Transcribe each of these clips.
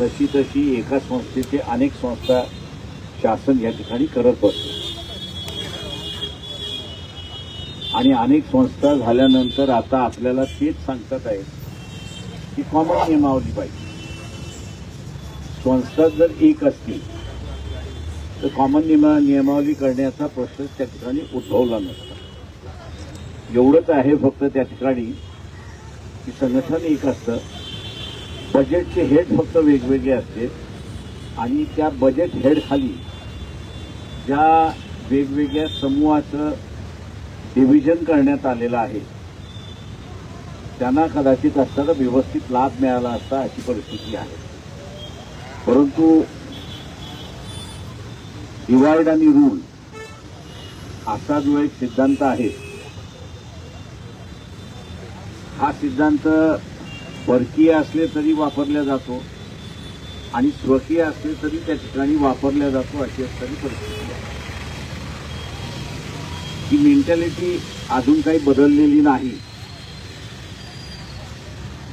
तशी तशी एका संस्थेचे अनेक संस्था शासन या ठिकाणी करत बसतो आणि अनेक संस्था झाल्यानंतर आता आपल्याला तेच सांगतात आहेत की कॉमन नियमावली पाहिजे. संस्था जर एक असतील तर कॉमन नियमा नियमावली करण्याचा प्रश्न त्या ठिकाणी उद्भवला नसता. एवढंच आहे फक्त त्या ठिकाणी की संघटन एक असतं बजेटचे हेड फक्त वेगवेगळे असते. आणि त्या बजेट हेड खाली ज्या वेगवेगळ्या समूहाचं डिव्हिजन करण्यात आलेलं आहे त्यांना कदाचित असताना व्यवस्थित लाभ मिळाला असता अशी परिस्थिती आहे. परंतु डिवाइड आणि रूल असा जो एक सिद्धांत आहे हा सिद्धांत परकीय असले तरी वापरल्या जातो आणि स्वकीय असले तरी त्या ठिकाणी वापरल्या जातो अशी असताना परिस्थिती आहे. ही मेंटॅलिटी अजून काही बदललेली नाही.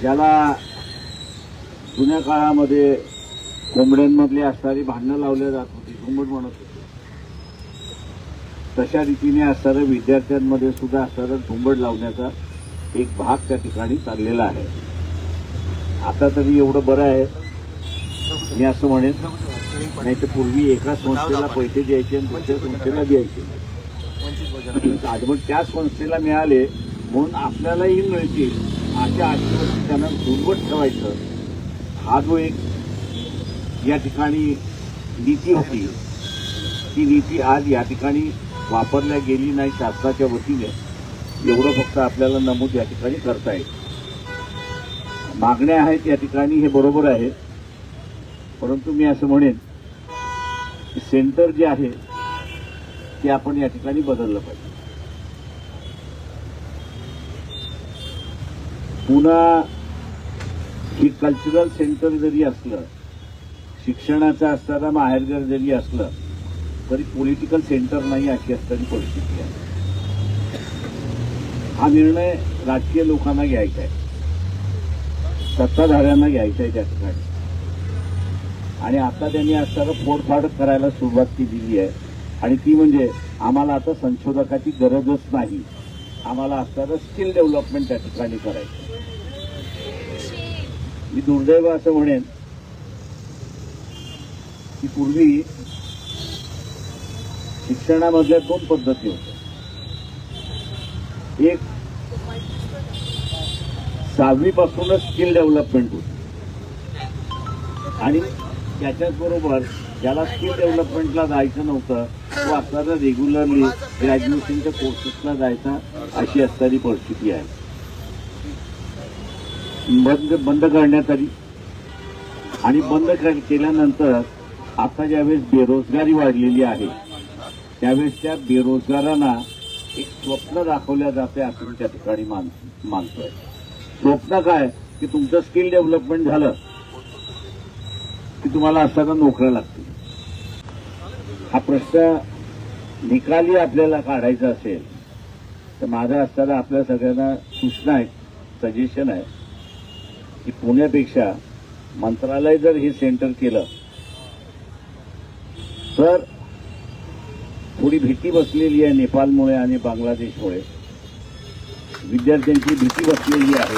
ज्याला जुन्या काळामध्ये कोंबड्यांमधली असणारी भांडणं लावल्या जात होती घुमट म्हणत होते. तशा रीतीने असणारं विद्यार्थ्यांमध्ये सुद्धा असणारं झुंबड लावण्याचा एक भाग त्या ठिकाणी चाललेला आहे. आता तरी एवढं बरं आहे. मी असं म्हणेन नाही तर पूर्वी एका संस्थेला पैसे द्यायचे आणि दुसऱ्या संस्थेला द्यायचे. आज त्या संस्थेला मिळाले म्हणून आपल्यालाही मिळतील. अशा आशेवरती त्यांना दुर्वट ठेवायचं. हा जो एक या ठिकाणी नीती होती ती नीती आज या ठिकाणी वापरल्या गेली नाही शासनाच्या वतीने. एवढं फक्त आपल्याला नमूद या ठिकाणी करता येईल. मागण्या आहेत या ठिकाणी हे बरोबर आहे परंतु मी असं म्हणेन की सेंटर जे आहे ते आपण या ठिकाणी बदललं पाहिजे. पुन्हा ही कल्चरल सेंटर जरी असलं शिक्षणाचं असताना माहेरघर जरी असलं तरी पॉलिटिकल सेंटर नाही अशी असताना परिस्थिती आहे. हा निर्णय राजकीय लोकांना घ्यायचा आहे. सत्ताधाऱ्यांना घ्यायचं आहे त्या ठिकाणी आणि आता त्यांनी असताना फोडफाड करायला सुरुवात केलेली आहे. आणि ती म्हणजे आम्हाला आता संशोधकाची गरजच नाही. आम्हाला असताना स्किल डेव्हलपमेंट त्या ठिकाणी करायचं मी दुर्दैव असं म्हणेन की पूर्वी शिक्षणामधल्या दोन पद्धती होत्या. एक सहावीपासूनच स्किल डेव्हलपमेंट होती. आणि त्याच्याच बरोबर ज्याला स्किल डेव्हलपमेंटला जायचं नव्हतं तो असताना रेग्युलरली ग्रॅज्युएशनच्या कोर्सेसला जायचा अशी असणारी परिस्थिती आहे. बंद बंद करण्यात आली आणि बंद केल्यानंतर आता ज्यावेळेस बेरोजगारी वाढलेली आहे त्यावेळेस त्या बेरोजगारांना एक स्वप्न दाखवल्या जाते असं त्या ठिकाणी मान मानतोय. स्वप्न काय? की तुमचं स्किल डेव्हलपमेंट झालं की तुम्हाला असताना नोकऱ्या लागतील. हा प्रश्न निकाली आपल्याला काढायचा असेल तर माझा असताना आपल्या सगळ्यांना सूचना आहे सजेशन आहे की पुण्यापेक्षा मंत्रालय जर हे सेंटर केलं तर थोडी भीती बसलेली आहे नेपाळमुळे आणि बांगलादेशमुळे. विद्यार्थ्यांची भीती बसलेली आहे.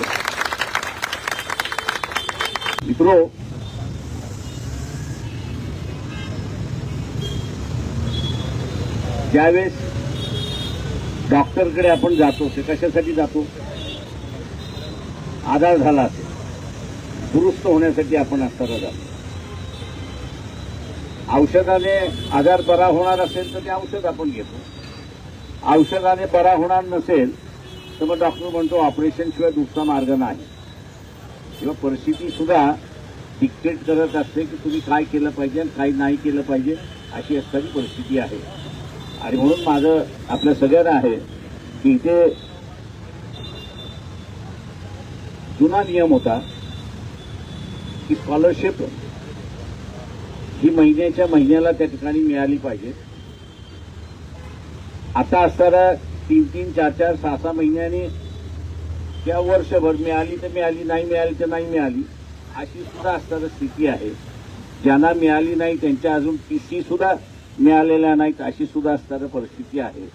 मित्रो ज्यावेळेस डॉक्टरकडे आपण जातो ते कशासाठी जातो? आधार झाला असेल. दुरुस्त होण्यासाठी आपण असताना जातो. औषधाने आजार बरा होणार असेल तर ते औषध आपण घेतो. औषधाने बरा होणार नसेल तर मग डॉक्टर म्हणतो ऑपरेशन शिवाय दुसरा मार्ग नाही. किंवा परिस्थिती सुद्धा डिक्टेट करत असते की तुम्ही काय केलं पाहिजे आणि काय नाही केलं पाहिजे अशी असणारी परिस्थिती आहे. आणि म्हणून माझं आपल्या सगळ्यांना आहे की इथे जुना नियम होता की स्कॉलरशिप ही महिन्याच्या महिन्याला त्या ठिकाणी मिळाली पाहिजे. आता असणारा तीन तीन चार चार सहा सहा महिन्यांनी किंवा वर्षभर मिळाली तर मिळाली नाही मिळाली तर नाही मिळाली अशी सुद्धा असणारी स्थिती आहे. ज्यांना मिळाली नाही त्यांच्या अजून टीसी सुद्धा मिळालेल्या नाहीत अशी सुद्धा असणारी परिस्थिती आहे.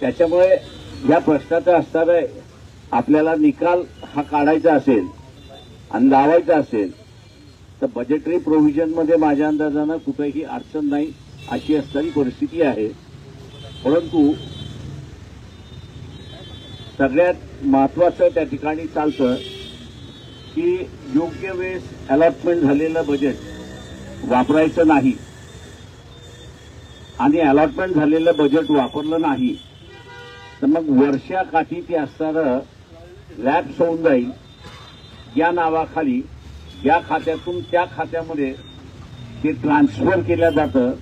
त्याच्यामुळे या प्रश्नाचा असणारा आपल्याला निकाल हा काढायचा असेल आणि लावायचा असेल तर बजेटरी प्रोव्हिजनमध्ये माझ्या अंदाजानं कुठेही अडचण नाही अशी असणारी परिस्थिती आहे. परंतु सगळ्यात महत्वाचं त्या ठिकाणी चालतं की योग्य वेळेस अलॉटमेंट झालेलं बजेट वापरायचं नाही. आणि अलॉटमेंट झालेलं बजेट वापरलं नाही तर मग वर्षाकाठी ते असणारं लॅप्स होऊन जाईल या नावाखाली या खात्यातून त्या खात्यामध्ये ते ट्रान्सफर केलं जातं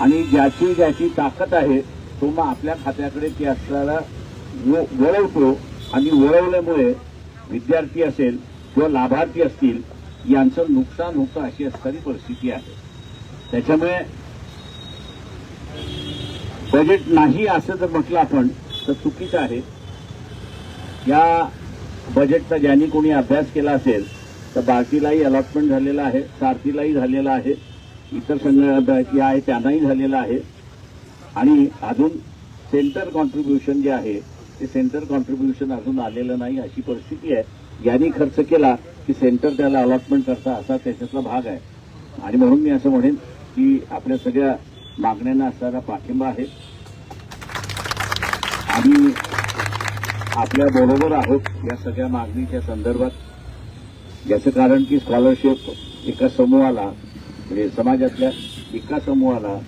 आणि ज्याची ज्याची ताकद आहे तो मग आपल्या खात्याकडे ते असणारा वळवतो आणि वळवल्यामुळे विद्यार्थी असेल किंवा लाभार्थी असतील यांचं नुकसान होतं अशी असणारी परिस्थिती आहे. त्याच्यामुळे बजेट नाही असं जर म्हटलं आपण तर चुकीचं आहे. या बजेटचा ज्यांनी कोणी अभ्यास केला असेल तर बार्टीलाही अलॉटमेंट झालेलं आहे सारथीलाही झालेलं आहे इतर संघ आहे त्यांनाही झालेलं आहे. आणि अजून सेंटर कॉन्ट्रीब्युशन जे आहे ते सेंटर कॉन्ट्रीब्युशन अजून आलेलं नाही अशी परिस्थिती आहे. ज्यांनी खर्च केला की सेंटर त्याला अलॉटमेंट करता असा त्याच्यातला भाग आहे. आणि म्हणून मी असं म्हणेन की आपल्या सगळ्या मागण्यांना असणारा पाठिंबा आहे. आणि आपल्या बरोबर आहोत या सगळ्या मागणीच्या संदर्भात. याचं कारण की स्कॉलरशिप एका समूहाला म्हणजे समाजातल्या एका समूहाला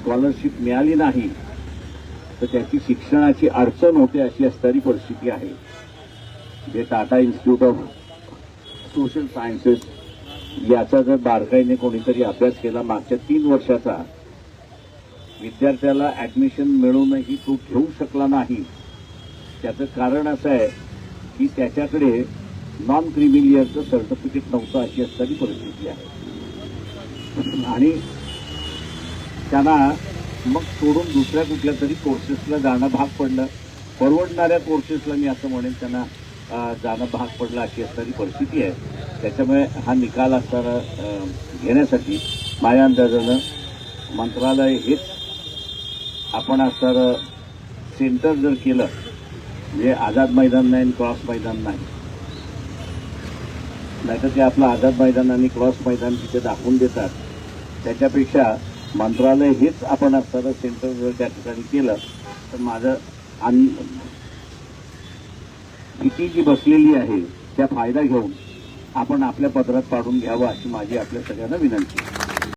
स्कॉलरशिप मिळाली नाही तर त्याची शिक्षणाची अडचण होते अशी असणारी परिस्थिती आहे. जे Tata institute of social sciences याचा जर बारकाईने कोणीतरी अभ्यास केला मागच्या तीन वर्षाचा विद्यार्थ्याला ऍडमिशन मिळूनही तो घेऊ शकला नाही. त्याचं कारण असं आहे की त्याच्याकडे नॉन क्रिमिलियरचं सर्टिफिकेट नव्हतं अशी असणारी परिस्थिती आहे. आणि त्यांना मग सोडून दुसऱ्या कुठल्या तरी कोर्सेसला जाणं भाग पडलं. परवडणाऱ्या कोर्सेसला मी असं म्हणेन त्यांना जाणं भाग पडलं अशी असणारी परिस्थिती आहे. त्याच्यामुळे हा निकाल असताना घेण्यासाठी माझ्या अंदाजानं मंत्रालय हेच आपण असणारं सेंटर जर केलं म्हणजे आझाद मैदान नाही आणि क्रॉस मैदान नाही. नाहीतर ते आपलं आझाद मैदान आणि क्रॉस मैदान तिथे दाखवून देतात. त्याच्यापेक्षा मंत्रालय हेच आपण असताना सेंटर जर त्या ठिकाणी केलं तर माझं अन भीती जी बसलेली आहे त्या फायदा घेऊन आपण आपल्या पदरात पाडून घ्यावं अशी माझी आपल्या सगळ्यांना विनंती आहे.